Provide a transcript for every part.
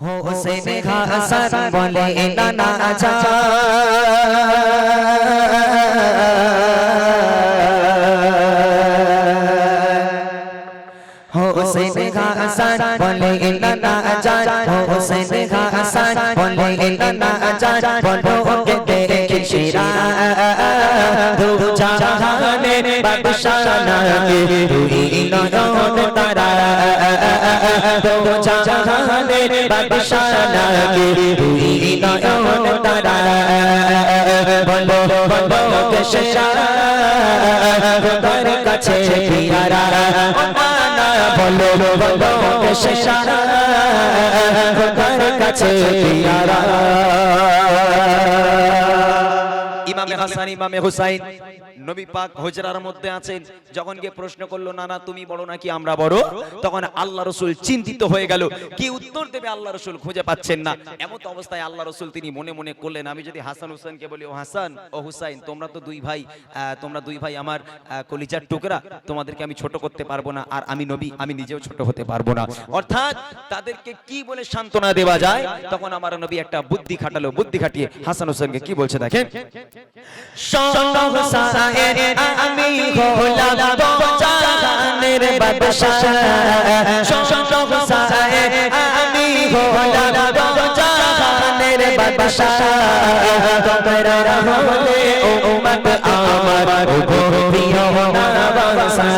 হোসেন হাসান বলে নানা হোসেন হাসান বলে নানা আজা হোসেন হাসান বলে নানা আজা বলো কে দু জাহানের বাদশাহ তুই নয়ন তারা দু জাহানের বাদশাহ তুই নয়ন তারা বলো বলো কে শেষা তোর কাছে পিয়ারা বলো বলো কে শেষা তোর কাছে পিয়ারা ইমামে হাসান ইমামে হুসাইন। নবী পাক হুজরার মধ্যে আছেন। যখন গিয়ে প্রশ্ন করল, নানা, তুমি বড় নাকি আমরা বড়? তখন আল্লাহ রসুল চিন্তিত হয়ে গেল। কি উত্তর দেবে আল্লাহ রসুল? খুঁজে পাচ্ছেন না। এমন অবস্থায় আল্লাহ রসুল তিনি মনে মনে করলেন, আমি যদি হাসান হুসেনকে বলি, ও হাসান, ও হুসাইন, তোমরা তো দুই ভাই তোমরা দুই ভাই আমার কলিজার টুকরা, তোমাদেরকে আমি ছোট করতে পারব না, আর আমি নবী, আমি নিজেও ছোট হতে পারব না। অর্থাৎ তাদেরকে কি বলে সান্ত্বনা দেওয়া যায়? তখন আমার নবী একটা বুদ্ধি খাটালো, বুদ্ধি খাটিয়ে হাসান হোসেনকে কি বলছে দেখেন? সংসারের আমি হলাম জানের বাদশা সংসারের আমি হলাম জানের বাদশা তোমরা হলে উম্মত আমার গো প্রিয় নবাসা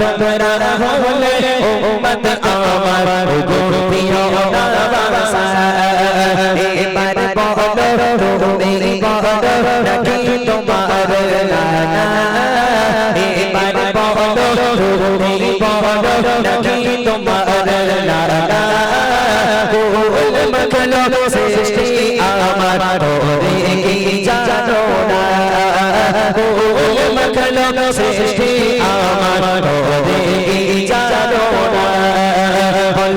তোমরা হলে উম্মত আমার গো প্রিয় নবাসা এবার বলো তুমি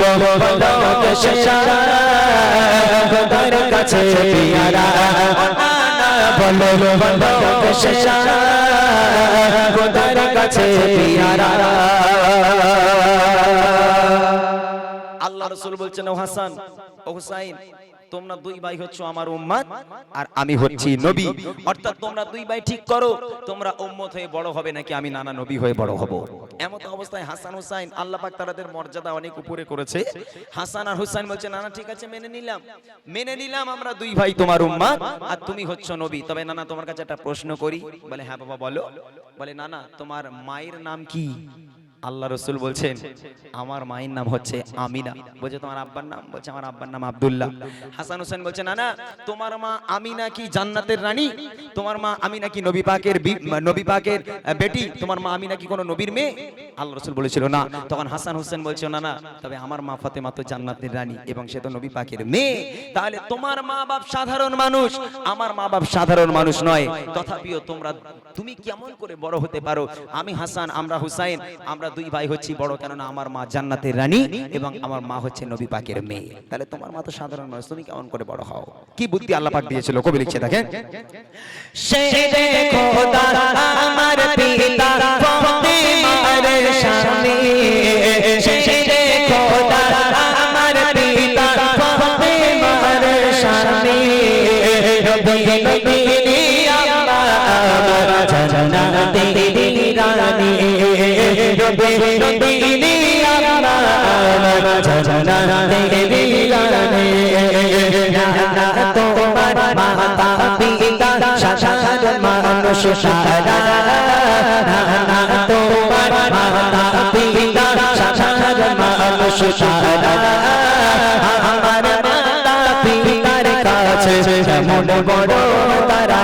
বলো বলো খোদার কাছে পিয়ারা। বলো বলো খোদার কাছে পিয়ারা। আল্লাহ রসুল বলছেন, ও হাসান, ও হুসাইন তোমরা দুই ভাই হচ্ছে আমার উম্মত আর আমি হচ্ছি নবী। অর্থাৎ তোমরা দুই ভাই ঠিক করো তোমরা উম্মত হয়ে বড় হবে নাকি আমি নানা নবী হয়ে বড় হব? এমন অবস্থায় হাসান হুসাইন আল্লাহ পাক তাদের মর্যাদা অনেক উপরে করেছে। হাসান আর হুসাইন বলছে নানা ঠিক আছে মেনে নিলাম। মেনে নিলাম আমরা দুই ভাই তোমার উম্মত আর তুমি হচ্ছ নবী। তবে নানা তোমার কাছে একটা প্রশ্ন করি। বলে হ্যাঁ বাবা বলো। বলে নানা তোমার মায়ের নাম কি? আল্লাহ রসুল বলছেন, আমার মায়ের নাম হচ্ছে আমিনা। বলছে, তোমার আব্বার নাম? বলছে, আমার আব্বার নাম আবদুল্লাহ। হাসান হোসেন বলছে, না না, তোমার মা আমিনা কি জান্নাতের রানী? তোমার মা আমিনা কি নবী পাকের নবী পাকের বেটি? তোমার মা আমিনা কি কোনো নবীর মেয়ে? আল্লাহ রসুল বলেছিল, না। তখন হাসান হোসেন বলছে, না না। তবে আমার মা ফাতেমা তো জান্নাতের রানী এবং সে তো নবী পাকের মেয়ে। তাহলে তোমার মা বাপ সাধারণ মানুষ, আমার মা বাপ সাধারণ মানুষ নয়। তথাপিও তোমরা, তুমি কেমন করে বড় হতে পারো? আমি হাসান, আমরা হুসাইন, আমরা দুই ভাই হচ্ছি বড়, কেননা আমার মা জান্নাতের রানী এবং আমার মা হচ্ছে নবী পাকের মেয়ে। তাহলে তোমার মা তো সাধারণ মানুষ, তুমি কেমন করে বড় হও? কি বুদ্ধি আল্লাহ পাক দিয়েছিল? কবি লিখছে, দেখেন। শেরে খোদা, আমার পিতা ফাতেমার স্বামী খোদা আমার পিতা ফাতেমার স্বামী নবী নবী আমার জান্নাতে রানী নবী নবী আমার জান্নাতে রানী তোমার মাতা পিতা সাধারণ মানুষ সারা আমার মাতা পিতার কাছে যেমন বড় তারা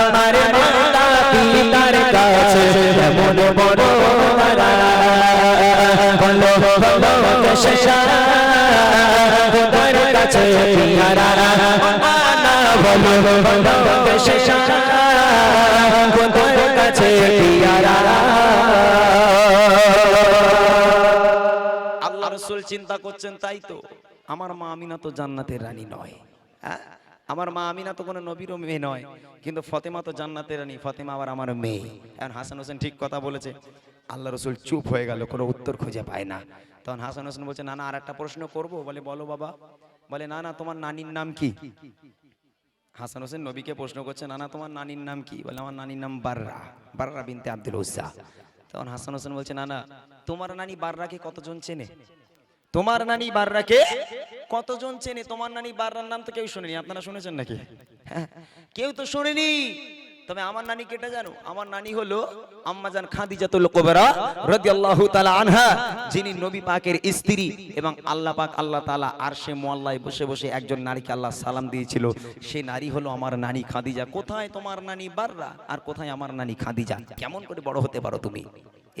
আমার মাতা পিতার কাছে যেমন বড় তারা বলো বলো শেষা কাছে পিয়ারা বলো বলো শেষা কাছে পিয়ারা আল্লাহ রসুল চিন্তা করছেন, তাই তো। আমার মা আমিনা তো জান্নাতের রানী নয়। হ্যাঁ? আমার মা আমিনা তো কোনো নবীরও মেয়ে নয়। কিন্তু ফতেমা তো জান্নাতের রানী, ফতেমা আবার আমার মেয়ে। এখন হাসান হোসেন ঠিক কথা বলেছে। আল্লাহ রসুল চুপ হয়ে গেল, কোনো উত্তর খুঁজে পায় না। তখন হাসান হোসেন বলছে না না আর একটা প্রশ্ন করব? বলে, বলো বাবা। বলে না না তোমার নানির নাম কি? হাসান হোসেন নবীকে প্রশ্ন করছে না না তোমার নানির নাম কি? বলে, আমার নানির নাম বাররা বাররা বিনতে আব্দুল উজ্জা তখন হাসান হোসেন বলছে না না তোমার নানি বাররাকে কতজন চেনে? তোমার নানি বাররাকে কতজন চেনে? তোমার নানি বাররার নাম তো কেউ শুনেনি। আপনারা শুনেছেন নাকি? হ্যাঁ, কেউ তো শুনেনি। তবে আমার নানি কেটে জানো? আমার নানি হলো আম্মাজান খাদিজাতুল কুবরা রাদিয়াল্লাহু তাআলা আনহা যিনি নবী পাকের স্ত্রী এবং আল্লাহ পাক আল্লাহ তাআলা আরশে মোয়াল্লায় বসে বসে একজন নারীকে আল্লাহ সালাম দিয়েছিল। সেই নারী হলো আমার নানি খাদিজা। কোথায় তোমার নানি বাররা? আর কোথায় আমার নানি খাদিজা? কেমন করে বড় হতে পারো তুমি?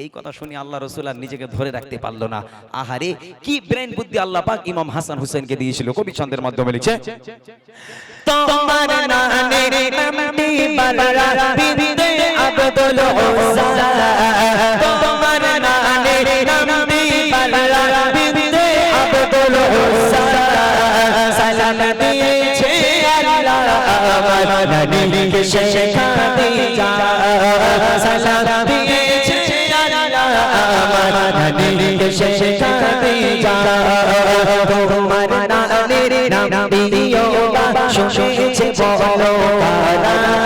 এই কথা শুনে আল্লাহ রসুল আর নিজেকে ধরে রাখতে পারল না। আহারে, কি ব্রেন বুদ্ধি আল্লাহ পাক ইমাম হাসান হুসেনকে দিয়েছিল? কবি ছন্দের মাধ্যমে লিখছে, তোমার নানের নামটি বালা বিনতে আব্দুল উজ্জা তোমার নানের নামটি বালা বিনতে আব্দুল উজ্জা সালাম দিয়েছে আল্লাহ আমার নবীকে শেখা দিয়া সালাম নবীকে শেখা দিয়া তোমার নানের নাম দিও শুনেছে বলো। তারা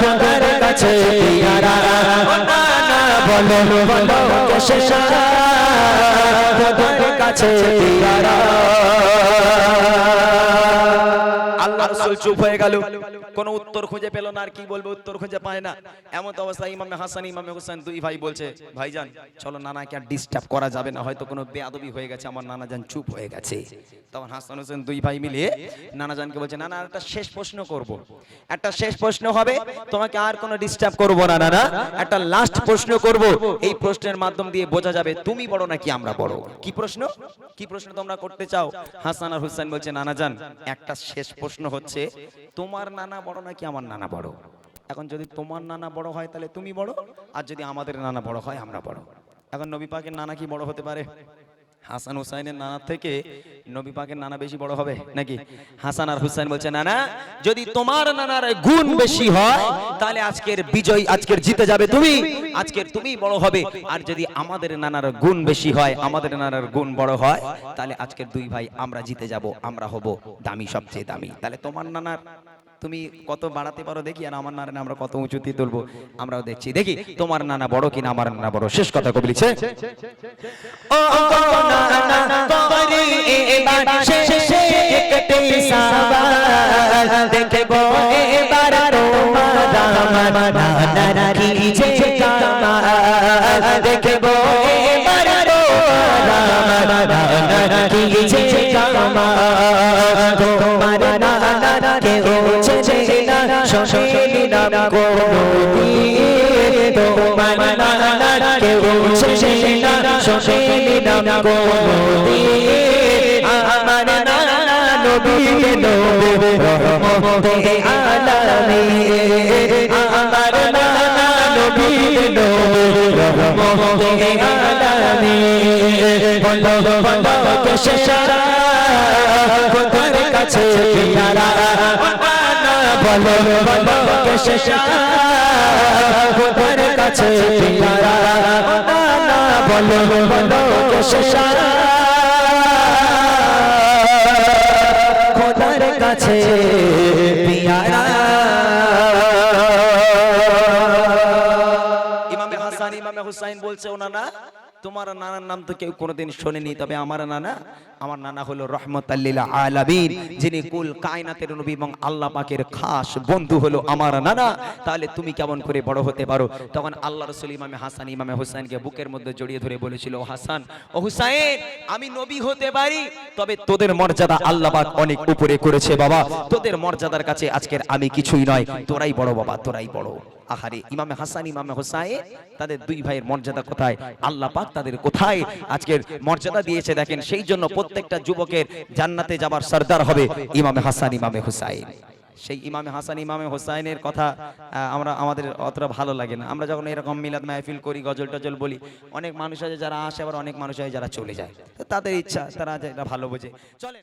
খোদার কাছে পিয়ারা। বলো বলো খোদার কাছে পিয়ারা। আল্লাহ চুপ হয়ে গেল। কোনো উত্তর খুঁজে পেল না আর কি বলব, উত্তর খুঁজে পায় না। এমন তো অবস্থা ইমামে হাসান, ইমামে হোসেন দুই ভাই বলছে চলো নানাকে আর ডিস্টার্ব করা যাবে না, হয়তো কোনো বেয়াদবি হয়ে গেছে, আমার নানা জান চুপ হয়ে গেছে। তখন হাসান হোসেন দুই ভাই মিলে বলছে, নানা, একটা শেষ প্রশ্ন করব। একটা শেষ প্রশ্ন হবে, তোমাকে আর কোনো ডিস্টার্ব করব না, নানা। একটা লাস্ট প্রশ্ন করব। এই প্রশ্নের মাধ্যম দিয়ে বোঝা যাবে, তুমি বড় নাকি আমরা বড়? কি প্রশ্ন? কি প্রশ্ন তোমরা করতে চাও? হাসান আর হুসেন বলছে নানা জান একটা শেষ প্রশ্ন হচ্ছে, তোমার নানা বড় নাকি আমার নানা বড়? এখন যদি তোমার নানা বড় হয়, তাহলে তুমি বড়, আর যদি আমাদের নানা বড় হয়, আমরা বড়। এখন নবী পাকের নানা কি বড় হতে পারে? হাসান হুসাইনের নানা থেকে নবী পাকের নানা বেশি বড় হবে নাকি? হাসান আর হুসাইন বলছে, নানা, যদি তোমার নানার গুণ বেশি হয়, তাহলে আজকের বিজয়, আজকের জিতে যাবে তুমি। আজকের তুমি বড় হবে। আর যদি আমাদের নানার গুণ বেশি হয়, আমাদের নানার গুণ বড় হয়, তাহলে আজকের দুই ভাই আমরা জিতে যাব, আমরা হব দামি, সবচেয়ে দামি। তাহলে তোমার নানার তুমি কত বাড়াতে পারো দেখি, আর আমার নানা আমরা কত উঁচুতে তুলবো, আমরাও দেখছি। দেখি, তোমার নানা বড় কিনা, আমার নানা বড়। শেষ কথা কবি লিখছে। দেখব শোষেনি নাম তোমার নানা কেউ চেনে না শোষেনি নাম কোনদিন আমার নানা নবীকে নবী রহমতে আলামিন আমার নানা নবীকে নবী রহমতে আলামিন বলো বলো কে শেষারা খোদার কাছে পিয়ারা বলো বলো শেষারা খোদার কাছে পিয়ারা বলো বলো কে শেষারা খোদার কাছে বলছে ওনারা তোমার নানার নাম তো কেউ কোনোদিন শোনেনি, তবে আমার নানা আমার নানা হলো রহমত আলামিন, যিনি কুল কায়নাতের নবী এবং আল্লাহ পাকের খাস বন্ধু হলো আমার নানা। তাহলে তুমি কেমন করে বড় হতে পারো? তখন আল্লাহ রসুল ইমামে হাসান, ইমামে হুসাইনকে বুকের মধ্যে জড়িয়ে ধরে বলেছিল, ও হাসান, ও হুসাইন, আমি নবী হতে পারি, তবে তোদের মর্যাদা আল্লাহ পাক অনেক উপরে করেছে বাবা। তোদের মর্যাদার কাছে আজকের আমি কিছুই নয়, তোরাই বড় বাবা, তোরাই বড়। আহারে, ইমামে হাসান, ইমামে হোসাইন, তাদের দুই ভাইয়ের মর্যাদা কোথায়? আল্লাহ পাক তাদের কোথায় আজকের মর্যাদা দিয়েছে দেখেন, সেই জন্য প্রত্যেকটা যুবকের জান্নাতে যাবার সর্দার হবে ইমামে হাসান, ইমামে হুসাইন। সেই ইমামে হাসান, ইমামে হোসাইনের কথা আমরা, আমাদের অতটা ভালো লাগে না। আমরা যখন এরকম মিলাদ মাহফিল করি, গজল টজল বলি, অনেক মানুষ আছে যারা আসে, আবার অনেক মানুষ আছে যারা চলে যায়। তাদের ইচ্ছা, তারা ভালো বোঝে। চলেন।